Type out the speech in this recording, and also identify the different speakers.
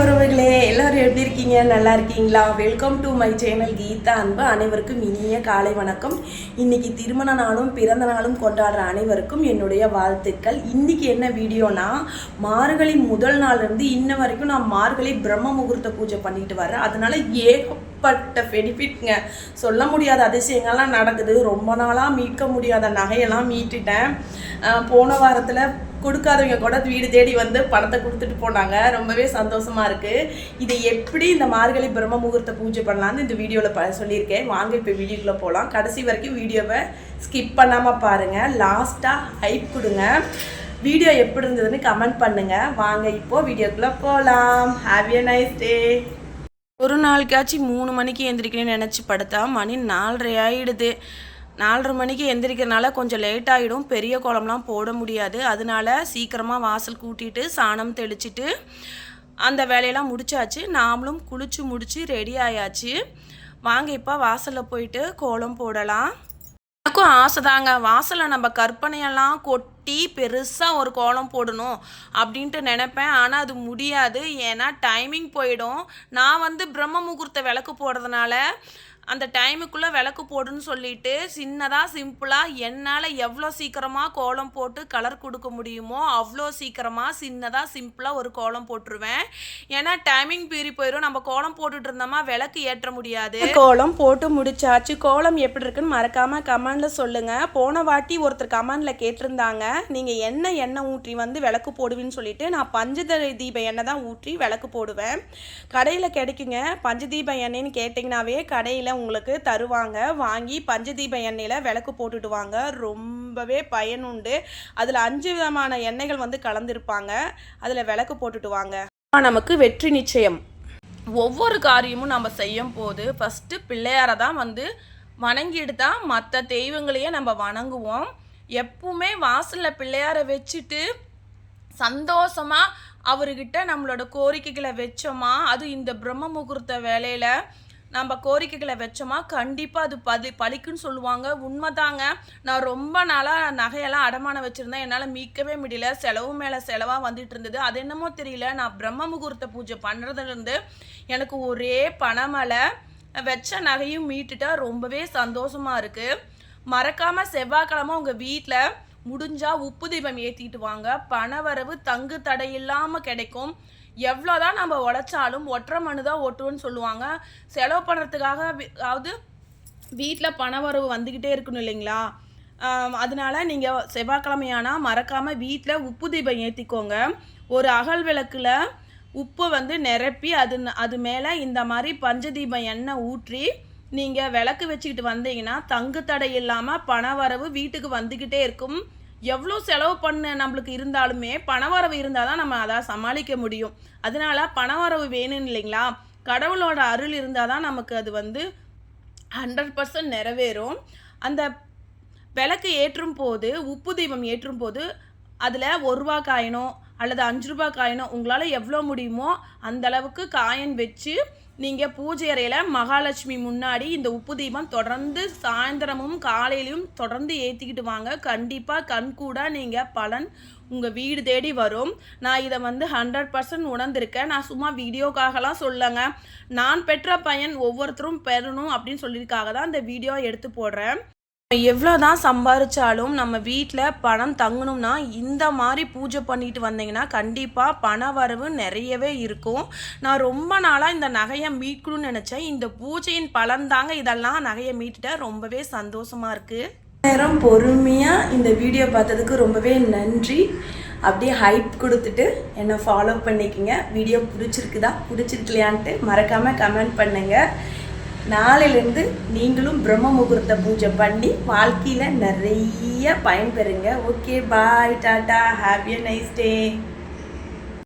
Speaker 1: உறவுகளே எல்லோரும் எப்படி இருக்கீங்க நல்லா இருக்கீங்களா welcome to my channel Geetha அன்பு அனைவருக்கும் இனிய காலை வணக்கம் இன்னைக்கு திருமண நாளும் பிறந்த நாளும் கொண்டாடுற அனைவருக்கும் என்னுடைய வாழ்த்துக்கள் இன்றைக்கி என்ன வீடியோனா மார்கழி முதல் நாள்லேருந்து இன்ன வரைக்கும் நான் மார்கழி பிரம்ம முகூர்த்த பூஜை பண்ணிட்டு வரேன் அதனால் ஏகப்பட்ட பெனிஃபிட்ங்க சொல்ல முடியாத அதிசயங்கள்லாம் நடக்குது ரொம்ப நாளாக மீட்க முடியாத நகையெல்லாம் மீட்டுட்டேன் போன வாரத்தில் கொடுக்காதவங்க கூட வீடு தேடி வந்து பணத்தை கொடுத்துட்டு போனாங்க ரொம்பவே சந்தோஷமாக இருக்குது இதை எப்படி இந்த மார்கழி பிரம்ம முகூர்த்த பூஜை பண்ணலாம்னு இந்த வீடியோவில் ப சொல்லியிருக்கேன் வாங்க இப்போ வீடியோக்குள்ளே போகலாம் கடைசி வரைக்கும் வீடியோவை ஸ்கிப் பண்ணாமல் பாருங்கள் லாஸ்ட்டாக ஹைப் கொடுங்க வீடியோ எப்படி இருந்ததுன்னு கமெண்ட் பண்ணுங்கள் வாங்க இப்போது வீடியோக்குள்ளே போகலாம் ஹாப்பி நைஸ் டே ஒரு நாளைக்காச்சும் மூணு மணிக்கு எந்திரிக்கணும்னு நினச்சி படுத்தா மணி நாலரை ஆகிடுது நாலரை மணிக்கு எந்திரிக்கிறனால கொஞ்சம் லேட் ஆகிடும் பெரிய குளம்லாம் போட முடியாது அதனால சீக்கிரமாக வாசல் கூட்டிட்டு சாணம் தெளிச்சிட்டு அந்த வேலையெல்லாம் முடிச்சாச்சு நாமளும் குளிச்சு முடித்து ரெடி ஆயாச்சு வாங்க இப்போ வாசலில் போயிட்டு கோலம் போடலாம் எனக்கும் ஆசை தாங்க வாசலில் நம்ம கற்பனையெல்லாம் கொட்டி பெருசாக ஒரு கோலம் போடணும் அப்படின்ட்டு நினைப்பேன் ஆனால் அது முடியாது ஏன்னா டைமிங் போயிடும் நான் வந்து பிரம்ம முகூர்த்த விளக்கு போடுறதுனால அந்த டைமுக்குள்ளே விளக்கு போடுன்னு சொல்லிட்டு சின்னதாக சிம்பிளாக என்னால் எவ்வளோ சீக்கிரமாக கோலம் போட்டு கலர் கொடுக்க முடியுமோ அவ்வளோ சீக்கிரமாக சின்னதாக சிம்பிளாக ஒரு கோலம் போட்டுருவேன் ஏன்னா டைமிங் பீரி போயிடும் நம்ம கோலம் போட்டுட்டு இருந்தோமா விளக்கு ஏற்ற முடியாது கோலம் போட்டு முடிச்சாச்சு கோலம் எப்படி இருக்குன்னு மறக்காமல் கமெண்டில் சொல்லுங்கள் போன வாட்டி ஒருத்தர் கமெண்டில் கேட்டிருந்தாங்க நீங்கள் என்ன எண்ணெய் ஊற்றி வந்து விளக்கு போடுவீன்னு சொல்லிட்டு நான் பஞ்சதீப தீப எண்ணெய் தான் ஊற்றி விளக்கு போடுவேன் கடையில் கிடைக்குங்க பஞ்சதீப எண்ணெய்னு கேட்டிங்கனாவே கடையில் உங்களுக்கு தருவாங்க வாங்கி பஞ்சதீப எண்ணெயில் விளக்கு போட்டுட்டு வாங்க ரொம்பவே பயனுண்டு அதில் அஞ்சு விதமான எண்ணெய்கள் வந்து கலந்துருப்பாங்க அதில் விளக்கு போட்டுட்டு வாங்க நமக்கு வெற்றி நிச்சயம் ஒவ்வொரு காரியமும் நம்ம செய்யும் போது ஃபஸ்ட்டு பிள்ளையாரை தான் வந்து வணங்கிட்டு தான் மற்ற தெய்வங்களையே நம்ம வணங்குவோம் எப்பவுமே வாசலில் பிள்ளையாரை வச்சுட்டு சந்தோஷமாக அவர்கிட்ட நம்மளோட கோரிக்கைகளை வச்சோமா அது இந்த பிரம்ம முகூர்த்த வேலையில் நம்ம கோரிக்கைகளை வச்சோமா கண்டிப்பாக அது பதி பழிக்குன்னு சொல்லுவாங்க உண்மைதாங்க நான் ரொம்ப நாளாக நகையெல்லாம் அடமானம் வச்சுருந்தேன் என்னால் மீட்கவே முடியல செலவு மேலே செலவாக வந்துட்டு இருந்தது அது என்னமோ தெரியல நான் பிரம்ம முகூர்த்த பூஜை பண்ணுறதுலேருந்து எனக்கு ஒரே பணமலை வச்ச நகையும் மீட்டுட்டா ரொம்பவே சந்தோஷமாக இருக்குது மறக்காமல் செவ்வாய்க்கிழமை உங்கள் வீட்டில் முடிஞ்சால் உப்பு தீபம் ஏற்றிட்டு வாங்க பணவரவு தங்கு தடை இல்லாமல் கிடைக்கும் எவ்வளோதான் நம்ம உழைச்சாலும் ஒற்றை மனு தான் ஒட்டுன்னு சொல்லுவாங்க செலவு பண்ணுறதுக்காக அதாவது வீட்டில் பண வரவு வந்துக்கிட்டே இருக்கணும் இல்லைங்களா அதனால் நீங்கள் செவ்வாய்க்கிழமையானால் மறக்காமல் வீட்டில் உப்பு தீபம் ஏற்றிக்கோங்க ஒரு அகல் விளக்கில் உப்பை வந்து நிரப்பி அது அது மேலே இந்த மாதிரி பஞ்சதீபம் எண்ணெய் ஊற்றி நீங்கள் விளக்கு வச்சுக்கிட்டு வந்தீங்கன்னா தங்கு தடை இல்லாமல் பண வரவு வீட்டுக்கு வந்துக்கிட்டே இருக்கும் எவ்வளோ செலவு பண்ண நம்மளுக்கு இருந்தாலுமே பணவரவு இருந்தால் தான் நம்ம அதை சமாளிக்க முடியும் அதனால பணவரவு வேணும்னு இல்லைங்களா கடவுளோட அருள் இருந்தால் தான் நமக்கு அது வந்து ஹண்ட்ரட் பர்சன்ட் நிறைவேறும் அந்த விளக்கு ஏற்றும் போது உப்பு தீபம் ஏற்றும் போது அதில் ஒரு ரூபா காயினோ அல்லது அஞ்சு ரூபா காயினோ உங்களால் எவ்வளோ முடியுமோ அந்தளவுக்கு காயின் வச்சு நீங்கள் பூஜை அறையில் மகாலட்சுமி முன்னாடி இந்த உப்பு தீபம் தொடர்ந்து சாயந்தரமும் காலையிலையும் தொடர்ந்து ஏற்றிக்கிட்டு வாங்க கண்டிப்பாக கண்கூடாக நீங்கள் பலன் உங்கள் வீடு தேடி வரும் நான் இதை வந்து ஹண்ட்ரட் பர்சன்ட் உணர்ந்திருக்கேன் நான் சும்மா வீடியோக்காகலாம் சொல்லுங்க நான் பெற்ற பையன் ஒவ்வொருத்தரும் பெறணும் அப்படின்னு சொல்லியிருக்காக தான் இந்த வீடியோ எடுத்து போடுறேன் எவ்வளோ தான் நம்ம வீட்டில் பணம் தங்கணும்னா இந்த மாதிரி பூஜை பண்ணிட்டு வந்தீங்கன்னா கண்டிப்பாக பண வரவு நிறையவே இருக்கும் நான் ரொம்ப நாளாக இந்த நகையை மீட்கணும்னு நினச்சேன் இந்த பூஜையின் பலன்தாங்க இதெல்லாம் நகையை மீட்டுட்ட ரொம்பவே சந்தோஷமாக இருக்குது
Speaker 2: நேரம் பொறுமையாக இந்த வீடியோ பார்த்ததுக்கு ரொம்பவே நன்றி அப்படியே ஹைப் கொடுத்துட்டு என்னை ஃபாலோ பண்ணிக்கோங்க வீடியோ பிடிச்சிருக்குதா பிடிச்சிருக்கலையான்ட்டு மறக்காமல் கமெண்ட் பண்ணுங்கள் நாளிலிருந்து நீங்களும் பிரம்ம முகூர்த்த பூஜை பண்ணி வாழ்க்கையில் நிறைய பயன்பெறுங்க okay bye tata happy nice டே